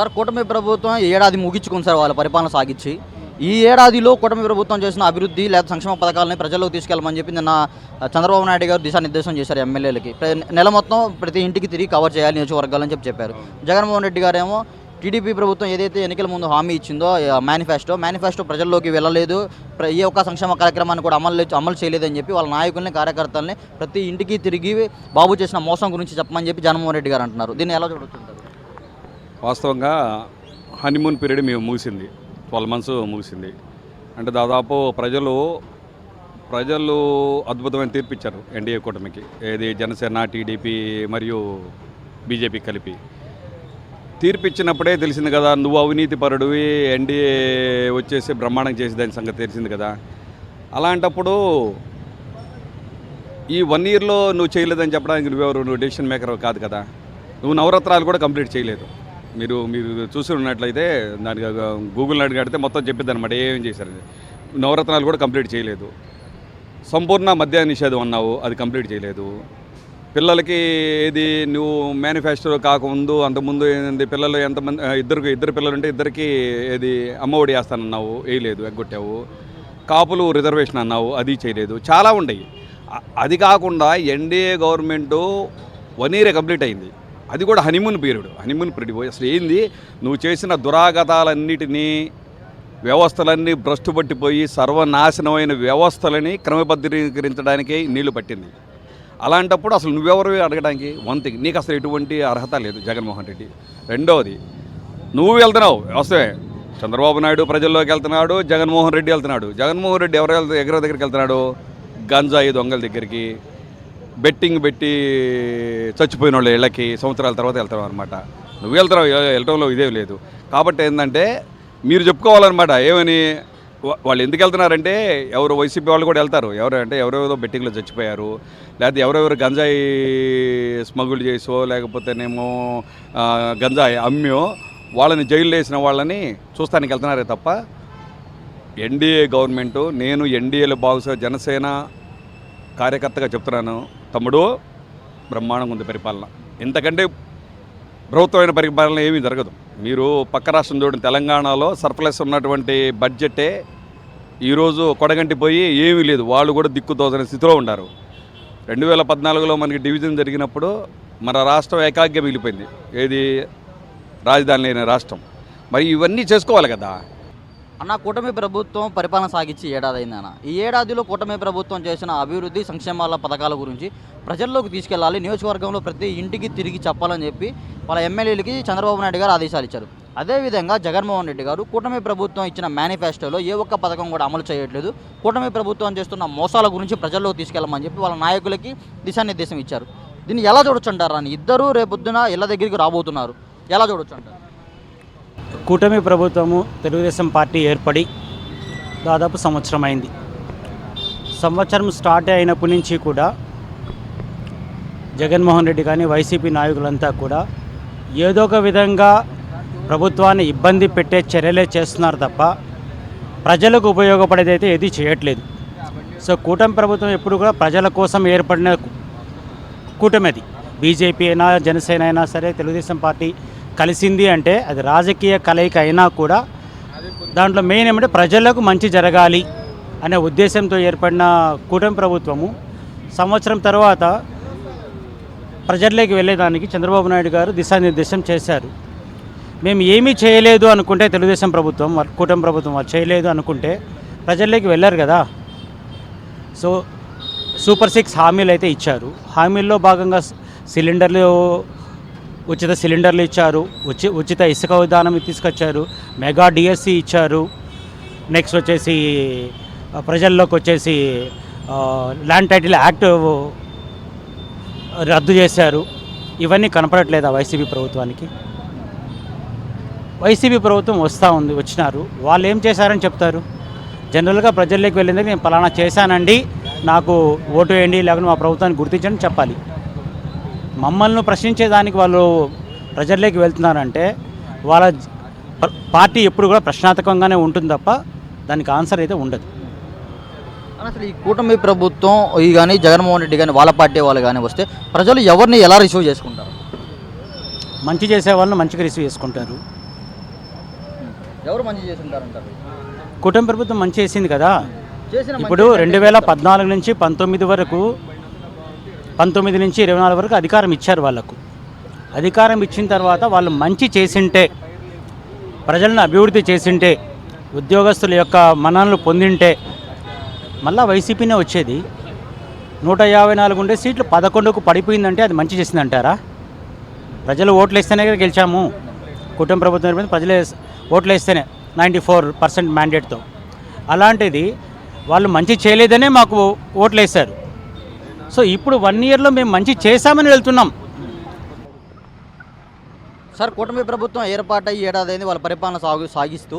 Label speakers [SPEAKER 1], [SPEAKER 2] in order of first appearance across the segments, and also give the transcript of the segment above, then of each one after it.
[SPEAKER 1] Sir కూటమి ప్రభుత్వం ఈ ఏడాది ముగించుకుంది సార్ వాళ్ళ పరిపాలన సాగించి. ఈ ఏడాదిలో కూటమి ప్రభుత్వం చేసిన అభివృద్ధి లేదా సంక్షేమ పథకాలని ప్రజల్లోకి తీసుకెళ్ళమని చెప్పి నిన్న చంద్రబాబు నాయుడు గారు దిశానిర్దేశం చేశారు ఎమ్మెల్యేలకి. నెల మొత్తం ప్రతి ఇంటికి తిరిగి కవర్ చేయాలి నియోజకవర్గాలని చెప్పి చెప్పారు. జగన్మోహన్ రెడ్డి గారేమో టీడీపీ ప్రభుత్వం ఏదైతే ఎన్నికల ముందు హామీ ఇచ్చిందో మేనిఫెస్టో మేనిఫెస్టో ప్రజల్లోకి వెళ్ళలేదు. ప్ర- ఏ ఒక్క సంక్షేమ కార్యక్రమాన్ని కూడా అమలు అమలు చేయలేదని చెప్పి వాళ్ళ నాయకుల్ని కార్యకర్తల్ని ప్రతి ఇంటికి తిరిగి బాబు చేసిన మోసం గురించి చెప్పమని చెప్పి జగన్మోహన్ రెడ్డి గారు అంటున్నారు. దీన్ని ఎలా చూడొచ్చు
[SPEAKER 2] వాస్తవంగా హనీమూన్ పీరియడ్ మేము ముగిసింది. ట్వెల్వ్ మంత్స్ ముగిసింది. అంటే దాదాపు ప్రజలు ప్రజలు అద్భుతమైన తీర్పు ఇచ్చారు ఎన్డీఏ కూటమికి. ఏది జనసేన టీడీపీ మరియు బీజేపీ కలిపి. తీర్పు ఇచ్చినప్పుడే తెలిసింది కదా నువ్వు అవినీతి పరుడివి ఎన్డీఏ వచ్చేసి బ్రహ్మాండం చేసి దాని సంగతి తెలిసింది కదా. అలాంటప్పుడు ఈ వన్ ఇయర్లో నువ్వు చేయలేదని చెప్పడానికి నువ్వెవరు నువ్వు డెసిషన్ మేకర్ కాదు కదా. నువ్వు నవరత్నాలు కూడా కంప్లీట్ చేయలేదు. మీరు మీరు చూసి ఉన్నట్లయితే దానికి గూగుల్ కడితే మొత్తం చెప్పిద్ది అనమాట ఏం చేశారు నవరత్నాలు కూడా కంప్లీట్ చేయలేదు. సంపూర్ణ మద్య నిషేధం అన్నావు అది కంప్లీట్ చేయలేదు. పిల్లలకి ఏది నువ్వు మేనిఫెస్టో కాకముందు అంతకుముందు ఏంది పిల్లలు ఎంతమంది ఆ, ఇద్దరికి ఇద్దరు పిల్లలు ఉంటే ఇద్దరికి ఏది అమ్మఒడి వేస్తానన్నావు వేయలేదు ఎగ్గొట్టావు. కాపులు రిజర్వేషన్ అన్నావు అది చేయలేదు. చాలా ఉన్నాయి అది కాకుండా NDA government one year complete అయింది. అది కూడా హనీమూన్ పీరియడ్ హనీమూన్ పీరియడ్ పోయి అసలు ఏంది? నువ్వు చేసిన దురాగతాలన్నిటినీ వ్యవస్థలన్నీ భ్రష్టు పట్టిపోయి సర్వనాశనమైన వ్యవస్థలని క్రమబద్ధీకరించడానికే నీళ్ళు పట్టింది. అలాంటప్పుడు అసలు నువ్వెవరు అడగడానికి? వన్ థింగ్ నీకు అసలు ఎటువంటి అర్హత లేదు జగన్మోహన్ రెడ్డి. రెండవది నువ్వు వెళ్తున్నావు వ్యవస్థే చంద్రబాబు నాయుడు ప్రజల్లోకి వెళ్తున్నాడు జగన్మోహన్ రెడ్డి వెళ్తున్నాడు. జగన్మోహన్ రెడ్డి ఎవరు ఎగర దగ్గరికి వెళ్తున్నాడు? గంజాయి దొంగల దగ్గరికి. బెట్టింగ్ పెట్టి చచ్చిపోయిన వాళ్ళ ఇళ్ళకి సంవత్సరాల తర్వాత వెళ్తాం అనమాట నువ్వు వెళ్తావు ఎ- వెళ్ళటంలో లేదు. కాబట్టి ఏంటంటే మీరు చెప్పుకోవాలన్నమాట ఏమని? వాళ్ళు ఎందుకు వెళ్తున్నారంటే ఎవరు వైసీపీ వాళ్ళు కూడా వెళ్తారు. ఎవరు అంటే ఎవరెవరో బెట్టింగ్లో చచ్చిపోయారు. లేకపోతే ఎవరెవరు గంజాయి స్మగుల్ చేసో లేకపోతేనేమో గంజాయి అమ్మో వాళ్ళని జైలు వేసిన వాళ్ళని చూస్తానికి వెళ్తున్నారే తప్ప ఎన్డీఏ గవర్నమెంటు నేను ఎన్డీఏలో భాగస్వ జనసేన కార్యకర్తగా చెప్తున్నాను. తమ్ముడు బ్రహ్మాండంగా ఉంది పరిపాలన. ఇంతకంటే ప్రభుత్వమైన పరిపాలన ఏమీ జరగదు. మీరు పక్క రాష్ట్రం చూడండి తెలంగాణలో సర్ప్లస్ ఉన్నటువంటి బడ్జెటే ఈరోజు కొడగంటి పోయి ఏమీ లేదు. వాళ్ళు కూడా దిక్కు స్థితిలో ఉన్నారు. రెండు వేల పద్నాలుగులో మనకి డివిజన్ జరిగినప్పుడు మన రాష్ట్రం ఏకాగ్ర మిగిలిపోయింది. ఏది రాజధాని లేని రాష్ట్రం. మరి ఇవన్నీ చేసుకోవాలి కదా.
[SPEAKER 1] అన్న కూటమి ప్రభుత్వం పరిపాలన సాగించి ఏడాది అయిందన్న ఈ ఏడాదిలో కూటమి ప్రభుత్వం చేసిన అభివృద్ధి సంక్షేమాల పథకాల గురించి ప్రజల్లోకి తీసుకెళ్ళాలి నియోజకవర్గంలో ప్రతి ఇంటికి తిరిగి చెప్పాలని చెప్పి వాళ్ళ ఎమ్మెల్యేలకి చంద్రబాబు నాయుడు గారు ఆదేశాలు ఇచ్చారు. అదేవిధంగా జగన్మోహన్ రెడ్డి గారు కూటమి ప్రభుత్వం ఇచ్చిన మేనిఫెస్టోలో ఏ ఒక్క పథకం కూడా అమలు చేయట్లేదు. కూటమి ప్రభుత్వం చేస్తున్న మోసాల గురించి ప్రజల్లోకి తీసుకెళ్ళమని చెప్పి వాళ్ళ నాయకులకి దిశానిర్దేశం ఇచ్చారు. దీన్ని ఎలా చూడొచ్చు అంటారు అని ఇద్దరు రేపొద్దున ఇళ్ళ దగ్గరికి రాబోతున్నారు. ఎలా చూడొచ్చు అంటారు?
[SPEAKER 3] కూటమి ప్రభుత్వము తెలుగుదేశం పార్టీ ఏర్పడి దాదాపు సంవత్సరం అయింది సంవత్సరం స్టార్ట్ అయినప్పటి నుంచి కూడా జగన్మోహన్ రెడ్డి కానీ వైసీపీ నాయకులంతా కూడా ఏదో ఒక విధంగా ప్రభుత్వాన్ని ఇబ్బంది పెట్టే చర్యలే చేస్తున్నారు తప్ప ప్రజలకు ఉపయోగపడేదైతే ఏది చేయట్లేదు. సో కూటమి ప్రభుత్వం ఎప్పుడు కూడా ప్రజల కోసం ఏర్పడిన కూటమి అది. బీజేపీ అయినా జనసేన అయినా సరే తెలుగుదేశం పార్టీ కలిసింది అంటే అది రాజకీయ కలయిక అయినా కూడా దాంట్లో మెయిన్ ఏమంటే ప్రజలకు మంచి జరగాలి అనే ఉద్దేశంతో ఏర్పడిన కూటమి ప్రభుత్వము సంవత్సరం తర్వాత ప్రజల్లోకి వెళ్ళేదానికి చంద్రబాబు నాయుడు గారు దిశానిర్దేశం చేశారు. మేము ఏమీ చేయలేదు అనుకుంటే తెలుగుదేశం ప్రభుత్వం కూటమి ప్రభుత్వం చేయలేదు అనుకుంటే ప్రజల్లోకి వెళ్ళారు కదా. సో సూపర్ సిక్స్ హామీలు అయితే ఇచ్చారు. హామీల్లో భాగంగా సిలిండర్లు ఉచిత సిలిండర్లు ఇచ్చారు ఉచి ఉచిత ఇసుక విధానం తీసుకొచ్చారు మెగా డిఎస్సి ఇచ్చారు. నెక్స్ట్ వచ్చేసి ప్రజల్లోకి వచ్చేసి ల్యాండ్ టైటిల్ యాక్ట్ రద్దు చేశారు. ఇవన్నీ కనపడట్లేదా వైసీపీ ప్రభుత్వానికి? వైసీపీ ప్రభుత్వం వస్తూ ఉంది వచ్చినారు. వాళ్ళు ఏం చేశారని చెప్తారు? జనరల్గా ప్రజల్లోకి వెళ్ళింది నేను పలానా చేశానండి నాకు ఓటు వేయండి లేకపోతే మా ప్రభుత్వాన్ని గుర్తించండి చెప్పాలి. మమ్మల్ని ప్రశ్నించేదానికి వాళ్ళు ప్రజల్లోకి వెళ్తున్నారంటే వాళ్ళ పార్టీ ఎప్పుడు కూడా ప్రశ్నార్థకంగానే ఉంటుంది తప్ప దానికి ఆన్సర్ అయితే ఉండదు.
[SPEAKER 1] అసలు ఈ కూటమి ప్రభుత్వం ఈ కానీ జగన్మోహన్ రెడ్డి కానీ వాళ్ళ పార్టీ వాళ్ళు కానీ వస్తే ప్రజలు ఎవరిని ఎలా రిసీవ్ చేసుకుంటారు?
[SPEAKER 3] మంచి చేసే వాళ్ళని మంచిగా రిసీవ్ చేసుకుంటారు.
[SPEAKER 1] ఎవరు మంచి చేసింటారంటారు?
[SPEAKER 3] కుటుంబ ప్రభుత్వం మంచి చేసింది కదా. ఇప్పుడు రెండు వేల పద్నాలుగు నుంచి పంతొమ్మిది వరకు పంతొమ్మిది నుంచి ఇరవై నాలుగు వరకు అధికారం ఇచ్చారు వాళ్ళకు. అధికారం ఇచ్చిన తర్వాత వాళ్ళు మంచి చేసింటే ప్రజలను అభివృద్ధి చేసింటే ఉద్యోగస్తుల యొక్క మన్ననలు పొందింటే మళ్ళా వైసీపీనే వచ్చేది. నూట యాభై నాలుగు ఉండే సీట్లు పదకొండుకు పడిపోయిందంటే అది మంచి చేసిందంటారా? ప్రజలు ఓట్లు వేస్తేనే కదా గెలిచాము. కుటుంబ ప్రభుత్వం మీద ప్రజలే ఓట్లు వేస్తేనే నైంటీ ఫోర్ పర్సెంట్ మ్యాండేట్తో. అలాంటిది వాళ్ళు మంచి చేయలేదనే మాకు ఓట్లు వేశారు సో ఇప్పుడు వన్ ఇయర్లో మేము మంచి చేశామని వెళ్తున్నాం.
[SPEAKER 1] సార్ కూటమి ప్రభుత్వం ఏర్పాటై ఏడాది అయింది వాళ్ళ పరిపాలన సాగు సాగిస్తూ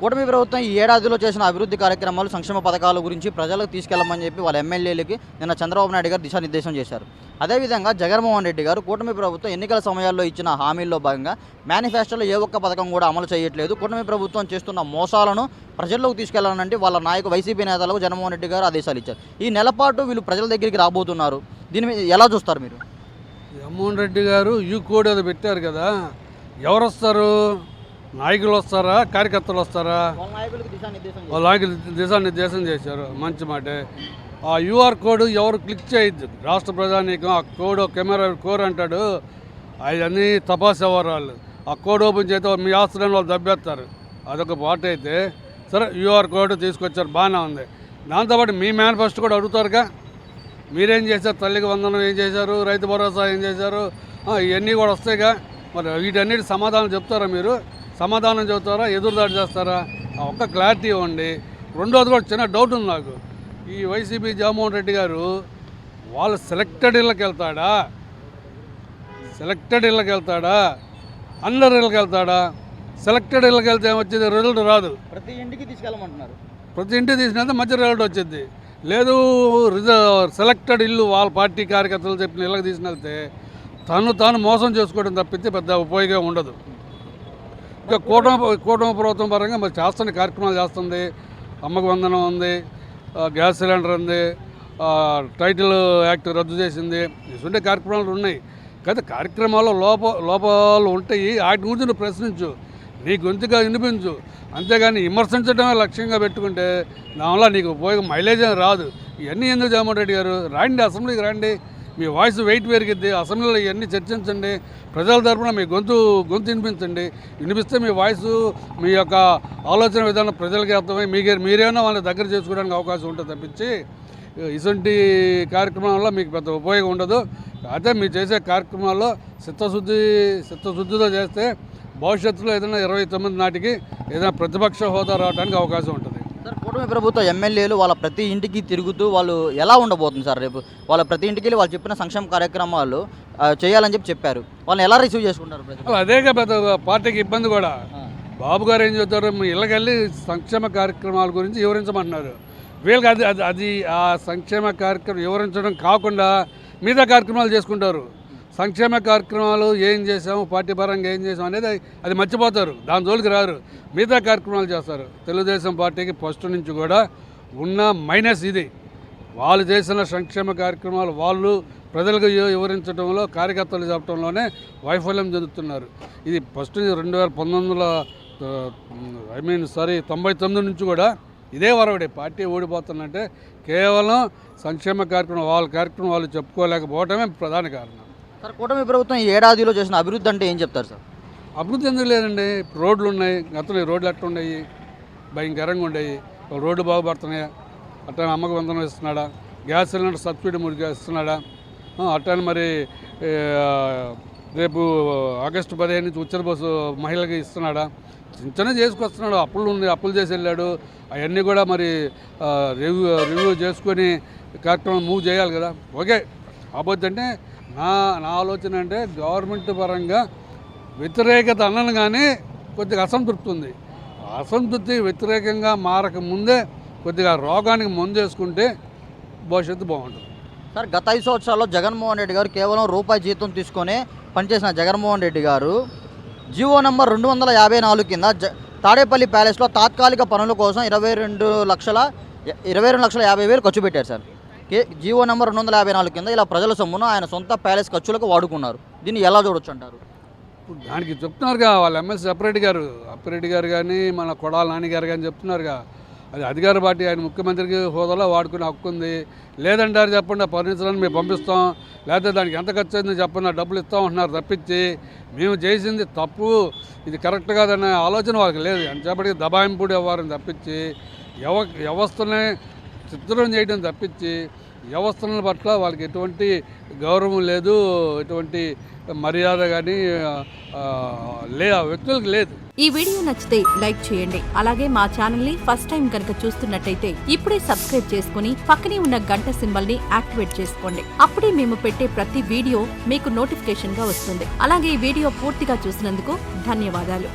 [SPEAKER 1] కూటమి ప్రభుత్వం ఈ ఏడాదిలో చేసిన అభివృద్ధి కార్యక్రమాలు సంక్షేమ పథకాల గురించి ప్రజలకు తీసుకెళ్ళమని చెప్పి వాళ్ళ ఎమ్మెల్యేలకి నిన్న చంద్రబాబు నాయుడు గారు దిశానిర్దేశం చేశారు. అదేవిధంగా జగన్మోహన్ రెడ్డి గారు కూటమి ప్రభుత్వం ఎన్నికల సమయాల్లో ఇచ్చిన హామీల్లో భాగంగా మేనిఫెస్టోలో ఏ ఒక్క పథకం కూడా అమలు చేయట్లేదు. కూటమి ప్రభుత్వం చేస్తున్న మోసాలను ప్రజల్లోకి తీసుకెళ్ళాలంటే వాళ్ళ నాయకు వైసీపీ నేతలకు జగన్మోహన్ రెడ్డి గారు ఆదేశాలు ఇచ్చారు. ఈ నెలపాటు వీళ్ళు ప్రజల దగ్గరికి రాబోతున్నారు. దీని మీద ఎలా చూస్తారు మీరు?
[SPEAKER 4] జగన్మోహన్ రెడ్డి గారు యూ కోడ్ అది పెట్టారు కదా. ఎవరు వస్తారు? నాయకులు వస్తారా? కార్యకర్తలు వస్తారా?
[SPEAKER 1] వాళ్ళ
[SPEAKER 4] వాళ్ళ నాయకులు దిశానిర్దేశం చేశారు. మంచి మాటే. ఆ యూఆర్ కోడ్ ఎవరు క్లిక్ చేయొద్దు. రాష్ట్ర ప్రధానికం ఆ కోడ్ కెమెరా కోర్ అంటాడు. అవన్నీ తపాస్ వ్యవహారాలు. ఆ కోడ్ ఓపెన్ చేస్తే మీ ఆస్తులను వాళ్ళు దబ్బేస్తారు. అదొక పాట అయితే. సరే యూఆర్ కోడ్ తీసుకొచ్చారు. బాగానే ఉంది. దాంతోపాటు మీ మేనిఫెస్టో కూడా అడుగుతారుగా? మీరేం చేశారు? తల్లికి వందనం ఏం చేశారు? రైతు భరోసా ఏం చేశారు? ఇవన్నీ కూడా వస్తాయిగా. మరి వీటన్నిటి సమాధానం చెప్తారా మీరు? సమాధానం చెబుతారా? ఎదురుదాడి చేస్తారా? ఆ ఒక్క క్లారిటీ ఇవ్వండి. రెండోది కూడా చిన్న డౌట్ ఉంది నాకు. ఈ వైసీపీ జగన్మోహన్ రెడ్డి గారు వాళ్ళు సెలెక్టెడ్ ఇళ్ళకి వెళ్తాడా? సెలెక్టెడ్ ఇళ్ళకి వెళ్తాడా? అందరి ఇళ్ళకి వెళ్తాడా? సెలెక్టెడ్ ఇళ్ళకి వెళ్తే ఏమొచ్చేది? రిజల్ట్ రాదు.
[SPEAKER 1] ప్రతి ఇంటికి తీసుకెళ్ళమంటున్నారు.
[SPEAKER 4] ప్రతి ఇంటికి తీసినంత మంచి రిజల్ట్ వచ్చింది. లేదు సెలెక్టెడ్ ఇల్లు వాళ్ళ పార్టీ కార్యకర్తలు చెప్పిన ఇళ్ళకి తీసిన వెళ్తే తను తాను మోసం చేసుకోవడం తప్పితే పెద్ద ఉపయోగం ఉండదు. ఇంకా కూటమి కూటమి ప్రభుత్వం పరంగా మరి చేస్తున్న కార్యక్రమాలు చేస్తుంది. అమ్మకు వందనం ఉంది. గ్యాస్ సిలిండర్ ఉంది. టైటిల్ యాక్ట్ రద్దు చేసింది. ఇటువంటి కార్యక్రమాలు ఉన్నాయి. కదా కార్యక్రమాల్లో లోప లోపాలు ఉంటాయి. వాటి గురించి నువ్వు ప్రశ్నించు. నీ గొంతుగా వినిపించు. అంతేగాని విమర్శించడమే లక్ష్యంగా పెట్టుకుంటే దానివల్ల నీకు ఉపయోగం మైలేజ్ ఏం రాదు. ఇవన్నీ ఎందుకు జగన్మోహన్ రెడ్డి గారు? రాండి అసెంబ్లీకి రండి మీ వాయిస్ వెయిట్ పెరిగిద్ది. అసెంబ్లీలో ఇవన్నీ చర్చించండి. ప్రజల తరఫున మీ గొంతు గొంతు వినిపించండి. వినిపిస్తే మీ వాయిస్ మీ యొక్క ఆలోచన విధానం ప్రజలకి అర్థమై మీకే మీరేమైనా వాళ్ళ దగ్గర చేసుకోవడానికి అవకాశం ఉంటుంది తప్పించి ఇటువంటి కార్యక్రమం వల్ల మీకు పెద్ద ఉపయోగం ఉండదు. అదే మీరు చేసే కార్యక్రమాల్లో చిత్తశుద్ధి చిత్తశుద్ధితో చేస్తే భవిష్యత్తులో ఏదైనా ఇరవై తొమ్మిది నాటికి ఏదైనా ప్రతిపక్ష హోదా రావడానికి అవకాశం ఉంటుంది.
[SPEAKER 1] సార్ కూటమి ప్రభుత్వ ఎమ్మెల్యేలు వాళ్ళ ప్రతి ఇంటికి తిరుగుతూ వాళ్ళు ఎలా ఉండబోతుంది సార్ రేపు? వాళ్ళ ప్రతి ఇంటికి వెళ్ళి వాళ్ళు చెప్పిన సంక్షేమ కార్యక్రమాలు ఆ, చేయాలని చెప్పి చెప్పారు. వాళ్ళని ఎలా రిసీవ్ చేసుకుంటారు ప్రజలు?
[SPEAKER 4] అలా అదేగా పెద్ద పార్టీకి ఇబ్బంది కూడా. బాబు గారు ఏం చెప్తారు మీ ఇళ్ళకెళ్ళి సంక్షేమ కార్యక్రమాల గురించి వివరించమంటున్నారు. వీళ్ళకి అది అది అది ఆ సంక్షేమ కార్యక్రమం వివరించడం కాకుండా మిగతా కార్యక్రమాలు చేసుకుంటారు. సంక్షేమ కార్యక్రమాలు ఏం చేసాము పార్టీ పరంగా ఏం చేసాం అనేది అది మర్చిపోతారు. దాని జోలికి రారు. మిగతా కార్యక్రమాలు చేస్తారు. తెలుగుదేశం పార్టీకి ఫస్ట్ నుంచి కూడా ఉన్న మైనస్ ఇది. వాళ్ళు చేసిన సంక్షేమ కార్యక్రమాలు వాళ్ళు ప్రజలకు వివరించడంలో కార్యకర్తలు చెప్పడంలోనే వైఫల్యం చెందుతున్నారు. ఇది ఫస్ట్ రెండు వేల పంతొమ్మిదిలో ఐ మీన్ సారీ తొంభై తొమ్మిది నుంచి కూడా ఇదే వరవడే. పార్టీ ఓడిపోతుందంటే కేవలం సంక్షేమ కార్యక్రమం వాళ్ళ కార్యక్రమం వాళ్ళు చెప్పుకోలేకపోవటమే ప్రధాన కారణం.
[SPEAKER 1] సార్ కూటమి ప్రభుత్వం ఈ ఏడాదిలో చేసిన అభివృద్ధి అంటే ఏం చెప్తారు సార్?
[SPEAKER 4] అభివృద్ధి ఎందుకు లేదండి? రోడ్లు ఉన్నాయి గతంలో రోడ్లు ఎట్లా ఉన్నాయి భయంకరంగా ఉండేవి. రోడ్లు బాగుపడుతున్నాయా? అట్లా అమ్మక వందనం ఇస్తున్నాడా గ్యాస్ సిలిండర్ సబ్సిడీ మురిగా ఇస్తున్నాడా అట్లా మరి రేపు ఆగస్టు పదిహేను నుంచి ఉచ్చర బస్సు మహిళకి ఇస్తున్నాడా? చించనే చేసుకొస్తున్నాడు. అప్పులు ఉంది అప్పులు చేసి వెళ్ళాడు. అవన్నీ కూడా మరి రివ్యూ రివ్యూ చేసుకొని కార్యక్రమం మూవ్ చేయాలి కదా? ఓకే. కాకపోతే నా నా ఆలోచన అంటే గవర్నమెంట్ పరంగా వ్యతిరేకత అన్నను కానీ కొద్దిగా అసంతృప్తి ఉంది అసంతృప్తి వ్యతిరేకంగా మారక ముందే కొద్దిగా రోగానికి మందు వేసుకుంటే భవిష్యత్తు బాగుంటుంది.
[SPEAKER 1] సార్ గత ఐదు సంవత్సరాల్లో జగన్మోహన్ రెడ్డి గారు కేవలం రూపాయి జీతం తీసుకొని పనిచేసిన జగన్మోహన్ రెడ్డి గారు జీవో నెంబర్ రెండు వందల యాభై నాలుగు కింద జ తాడేపల్లి ప్యాలెస్లో తాత్కాలిక పనుల కోసం ఇరవై రెండు లక్షల ఇరవై రెండు లక్షల యాభై వేలు ఖర్చు పెట్టారు సార్. జీవో నెంబర్ రెండు వందల యాభై నాలుగు కింద ఇలా ప్రజల సొమ్మును ఆయన సొంత ప్యాలెస్ ఖర్చులకు వాడుకున్నారు. దీన్ని ఎలా చూడొచ్చు అంటారు
[SPEAKER 4] ఇప్పుడు దానికి చెప్తున్నారుగా వాళ్ళ ఎమ్మెల్సీ సపరేట్ గారు. అప్పిరెడ్డి గారు కానీ మన కొడాల నాని గారు కానీ చెప్తున్నారుగా. అది అధికార పార్టీ ఆయన ముఖ్యమంత్రికి హోదాలో వాడుకునే హక్కు ఉంది. లేదంటారు చెప్పండి ఆ మేము పంపిస్తాం. లేకపోతే దానికి ఎంత ఖర్చు అయిందో చెప్పండి ఆ డబ్బులు ఇస్తాం అంటున్నారు తప్పించి. మేము చేసింది తప్పు. ఇది కరెక్ట్ కాదనే ఆలోచన వాళ్ళకి లేదు. ఎంతసేపటికి దబాయింపుడు ఇవ్వాలని తప్పించి వ్యవ వ్యవస్థనే చిత్రం చేయడం తప్పించి వ్యవస్థల పట్ల వాళ్ళకి ఎటువంటి గౌరవం లేదు ఎటువంటి మర్యాద కానీ లే వ్యక్తులకు లేదు.
[SPEAKER 5] ఈ వీడియో నచ్చితే లైక్ చేయండి. అలాగే మా ఛానల్ని ఫస్ట్ టైం కనుక చూస్తున్నట్టయితే ఇప్పుడే సబ్స్క్రైబ్ చేసుకుని పక్కనే ఉన్న గంట సింబల్ని యాక్టివేట్ చేసుకోండి. అప్పుడే మేము పెట్టే ప్రతి వీడియో మీకు నోటిఫికేషన్గా వస్తుంది. అలాగే ఈ వీడియో పూర్తిగా చూసినందుకు ధన్యవాదాలు.